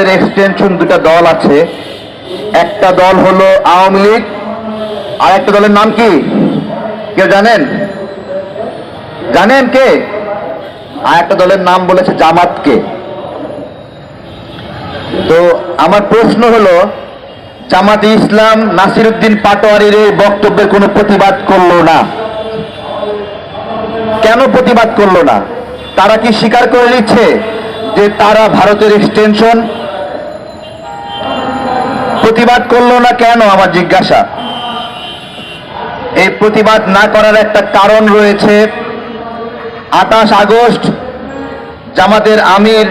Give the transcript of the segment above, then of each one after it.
জামাতের এক্সটেনশন দুটা দল আছে। একটা দল হলো আওয়ামী লীগ, আর একটা দলের নাম কি? কেউ জানেন? জানেন কে? আর একটা দলের নাম বলেছে জামাতকে। তো আমার প্রশ্ন হলো, জামাত ইসলাম নাসিরুদ্দিন পাটোয়ারির এই বক্তব্যের কোনো প্রতিবাদ করল না? কেন প্রতিবাদ করল না? তারা কি স্বীকার করে নিচ্ছে যে তারা ভারতের এক্সটেনশন প্রতিবাদ করল না কেন আমার জিজ্ঞাসা? এই প্রতিবাদ না করার একটা কারণ রয়েছে। আঠাশ আগস্ট জামাতের আমির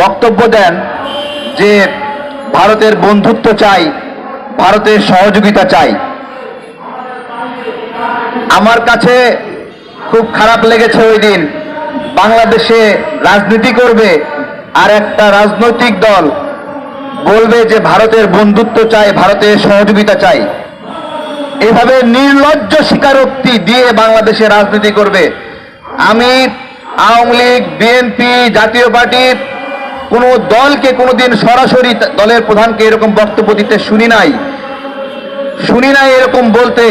বক্তব্য দেন যে ভারতের বন্ধুত্ব চাই, ভারতের সহযোগিতা চাই। আমার কাছে খুব খারাপ লেগেছে ওই দিন। বাংলাদেশে রাজনীতি করবে আর একটা রাজনৈতিক দল বলবে যে ভারতের বন্ধুত্ব চাই, ভারতের সহযোগিতা চাই। এভাবে নির্লজ্জ স্বীকারোক্তি দিয়ে বাংলাদেশে রাজনীতি করবে। আমি আওয়ামী লীগ, বিএনপি, জাতীয় পার্টির কোনো দলকে কোনোদিন সরাসরি দলের প্রধানকে এরকম বক্তব্য দিতে শুনি নাই। শুনি নাই এরকম বলতে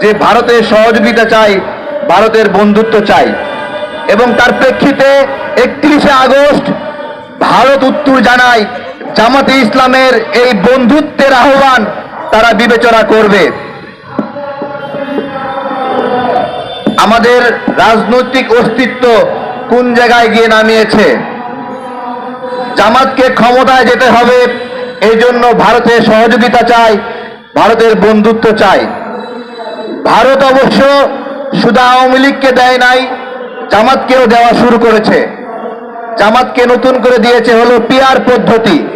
যে ভারতের সহযোগিতা চাই, ভারতের বন্ধুত্ব চাই। এবং তার প্রেক্ষিতে একত্রিশে আগস্ট ভারত উত্তর জানায় জামাতে ইসলামের এই বন্ধুত্বের আহ্বান তারা বিবেচনা করবে। আমাদের রাজনৈতিক অস্তিত্ব কোন জায়গায় গিয়ে নামিয়েছে? জামাতকে ক্ষমতায় যেতে হবে এই জন্য ভারতের সহযোগিতা চাই, ভারতের বন্ধুত্ব চাই। ভারত অবশ্য শুধু আওয়ামী লীগকে দেয় নাই, জামাতকেও দেওয়া শুরু করেছে। জামাতকে নতুন করে দিয়েছে হলো পিয়ার পদ্ধতি।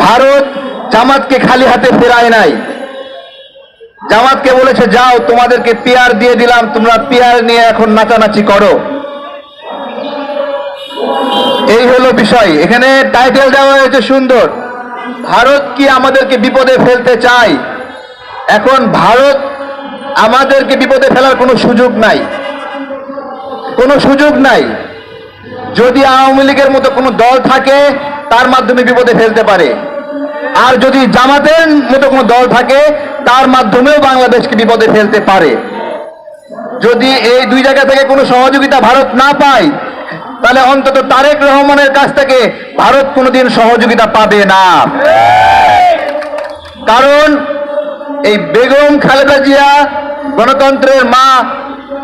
ভারত জামাতকে খালি হাতে ফেরায় নাই। জামাতকে বলেছে, যাও, তোমাদেরকে পিয়ার দিয়ে দিলাম, তোমরা পিয়ার নিয়ে এখন নাচানাচি করো। এই হলো বিষয়। এখানে টাইটেল দেওয়া হয়েছে সুন্দর। ভারত কি আমাদেরকে বিপদে ফেলতে চায়? এখন ভারত আমাদেরকে বিপদে ফেলার কোনো সুযোগ নাই। কোনো সুযোগ নাই। যদি আওয়ামী লীগের মতো কোনো দল থাকে, তার মাধ্যমে বিপদে ফেলতে পারে। আর যদি জামাতের মতো কোনো দল থাকে, তার মাধ্যমেও বাংলাদেশকে বিপদে ফেলতে পারে। যদি এই দুই জায়গা থেকে কোনো সহযোগিতা ভারত না পায়, তাহলে অন্তত তারেক রহমানের কাছ থেকে ভারত কোনোদিন সহযোগিতা পাবে না। কারণ এই বেগম খালেদা জিয়া গণতন্ত্রের মা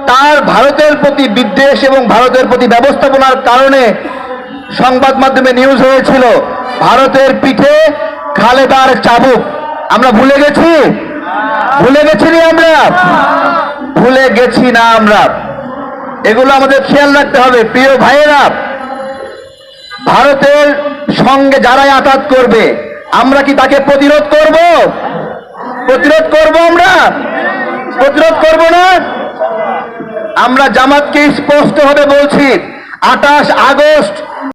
তার ভারতের প্রতি বিদ্বেষ এবং ভারতের প্রতি ব্যবস্থাপনার কারণে সংবাদ মাধ্যমে নিউজ হয়েছিল, ভারতের পিঠে খালেদার চাবুক। আমরা ভুলে গেছি? ভুলে গেছি নি আমরা? ভুলে গেছি না আমরা। এগুলো আমাদের খেয়াল রাখতে হবে, প্রিয় ভাইয়েরা। ভারতের সঙ্গে যারাই আঘাত করবে, আমরা কি তাকে প্রতিরোধ করব? প্রতিরোধ করব আমরা? প্রতিরোধ করব না? আমরা জামাতকে স্পষ্টভাবে বলছি আটাশ আগস্ট